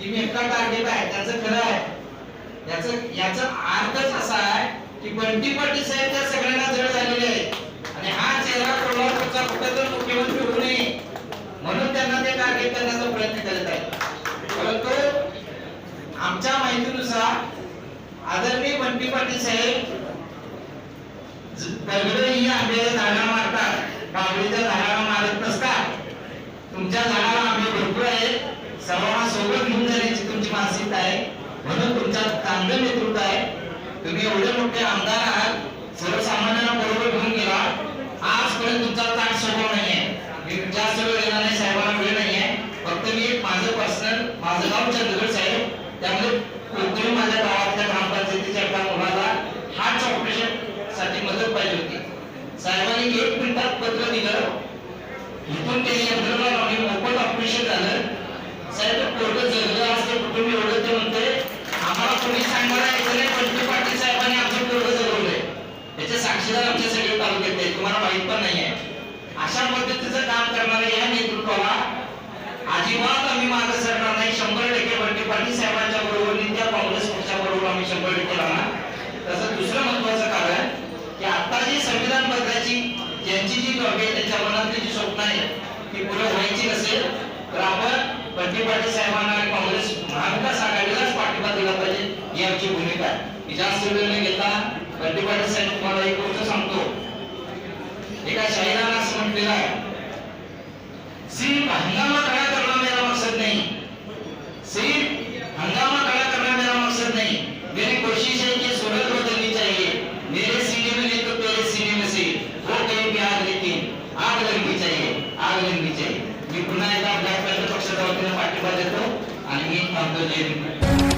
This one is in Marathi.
की मी एकटा टार्गेट आहे. त्याचं खरं आहे. याचं याचा अर्थच असा आहे की बंटी पाटील साहेब त्या सगळ्यांना जड झालेले आहेत आणि हा चेहरा कोल्हापूरचा कुठं मुख्यमंत्री होऊ नये. म्हणून त्यांना ते टार्गेट करण्याचा प्रयत्न करत आहेत. परंतु आमच्या माहितीनुसार आदरणीय बंटी पाटील साहेब दगडही आंब्याच्या झाडाला मारतात. बाबळीच्या झाडाला मारत नसतात. तुमच्या झाडा आंबे भरपूर आहेत सर्वांना सोबत घेऊन जाण्याची तुमची मानसिकता आहे म्हणून तुमचा चांगलं नेतृत्व आहे. तुम्ही एवढे मोठे आमदार आहात सर्वसामान्यांना बरोबर घेऊन गेला. आजपर्यंत तुमचा ताट स्वभाव नाही आहे मी जास्त वेळ येणार नाही साहेबांना वेळ नाही आहे फक्त मी एक माझं पर्सनल माझं गाव चंद्रगड साहेब त्यामुळे कोणतरी माझ्या गावातल्या ग्रामपंचायतीच्या एका मुलाला हार्ट ऑपरेशनसाठी मदत पाहिजे होती. साहेबांनी एक मिनिटात पत्र दिलं. इथून ते यंत्रणा लावली मोफत ऑपरेशन झालं साहेब पोरग जगलं असते कुटुंब एवढं ते म्हणते आम्हाला कोणी सांगणार यायचं पाटील साहेबांनी आमचं पोरग जगवलंय. त्याचे साक्षीदार आमच्या सगळे तालुक्यात आहेत. तुम्हाला माहीत पण नाहीये. अशा पद्धतीचं काम करणाऱ्या या नेतृत्वाला अजिबात आम्ही मागे सरणार नाही. शंभर टक्के बंटी पाटील साहेबांच्या बरोबर त्या काँग्रेस पक्षाबरोबर आम्ही शंभर टक्के राहणार. तसं दुसरं महत्वाचं कारण की आता जी संविधान बदलायची ज्यांची जी गरज आहे त्यांच्या मनातली जी स्वप्न आहे ती पुढे व्हायची नसेल तर आपण बंटी पाटील साहेबांना आणि काँग्रेस महाविकास आघाडीलाच पाठिंबा दिला पाहिजे ही आमची भूमिका आहे मी जास्त वेळ न घेता बंटी पाटील साहेब तुम्हाला एक गोष्ट सांगतो. एका शाहिरानं असं म्हटलेलं आहे? सिर्फ हंगामा खड़ा करना मेरा मकसद नहीं. सिर्फ हंगामा खड़ा करना मेरा मकसद नहीं. मेरी कोशिश है कि सूरत बदलनी चाहिए. मेरे सीने में नहीं तो तेरे सीने में से वो कहीं भी आग लेकिन आग लगनी चाहिए आग लगनी चाहिए। मी पुन्हा एकदा ब्लॅक पॅन्थर पक्षाच्या वतीने पाठिंबा देतो आणि मी थांबतो. जय हिंद.